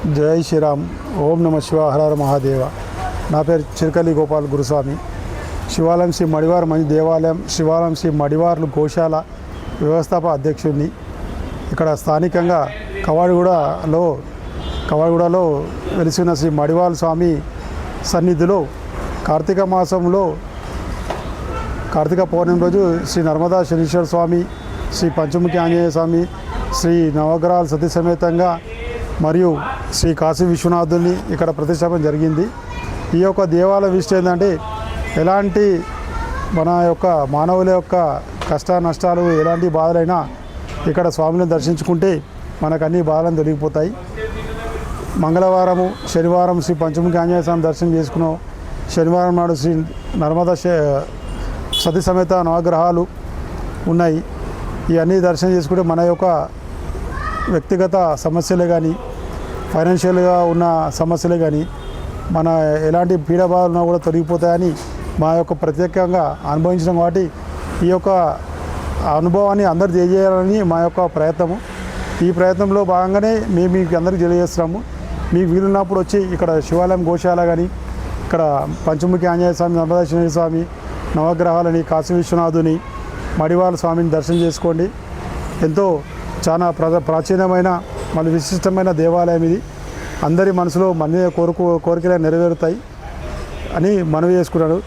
జై శ్రీరామ్. ఓం నమ శివహరార మహాదేవ. నా పేరు చిరకలి గోపాల్ గురుస్వామి. శివాలయం శ్రీ మడివారు మంచి దేవాలయం శివాలయం శ్రీ మడివార్లు గోశాల వ్యవస్థాప అధ్యక్షుడిని. ఇక్కడ స్థానికంగా కవాడిగూడలో కవాడిగూడలో వెలిసిన శ్రీ మడివాల్ స్వామి సన్నిధిలో కార్తీక మాసంలో కార్తీక పౌర్ణమి రోజు శ్రీ నర్మదా శనీశ్వర స్వామి శ్రీ పంచముఖి ఆంజనేయ స్వామి శ్రీ నవగ్రహాల సతీ సమేతంగా మరియు శ్రీ కాశీ విశ్వనాథుని ఇక్కడ ప్రతిష్టాపన జరిగింది. ఈ యొక్క దేవాలయ విషయం ఏంటంటే ఎలాంటి మన యొక్క మానవుల యొక్క కష్ట నష్టాలు ఎలాంటి బాధలైనా ఇక్కడ స్వామిని దర్శించుకుంటే మనకు అన్ని బాధలను తొలగిపోతాయి. మంగళవారము శనివారం శ్రీ పంచముఖి ఆంజనేయ స్వామి దర్శనం చేసుకున్నాం. శనివారం నాడు శ్రీ నర్మదా సతీ సమేత నవగ్రహాలు ఉన్నాయి. ఇవన్నీ దర్శనం చేసుకుంటే మన యొక్క వ్యక్తిగత సమస్యలే కానీ ఫైనాన్షియల్గా ఉన్న సమస్యలే కానీ మన ఎలాంటి పీడ కూడా తొలగిపోతాయని మా యొక్క ప్రత్యేకంగా అనుభవించడం కాబట్టి ఈ యొక్క అనుభవాన్ని అందరు తెలియజేయాలని మా యొక్క ప్రయత్నము. ఈ ప్రయత్నంలో భాగంగానే మేము మీకు అందరికీ తెలియజేస్తున్నాము. మీకు వీలున్నప్పుడు వచ్చి ఇక్కడ శివాలయం గోశాల కానీ ఇక్కడ పంచముఖి ఆంజనేయ స్వామి నర్మదాశ్వర స్వామి నవగ్రహాలని కాశీ విశ్వనాథుని మడివాళ్ళ స్వామిని దర్శనం చేసుకోండి. ఎంతో చాలా ప్రాచీనమైన మళ్ళీ విశిష్టమైన దేవాలయం ఇది. అందరి మనసులో మన కోరుకు కోరికలు నెరవేరుతాయి అని మనవి చేసుకున్నాడు.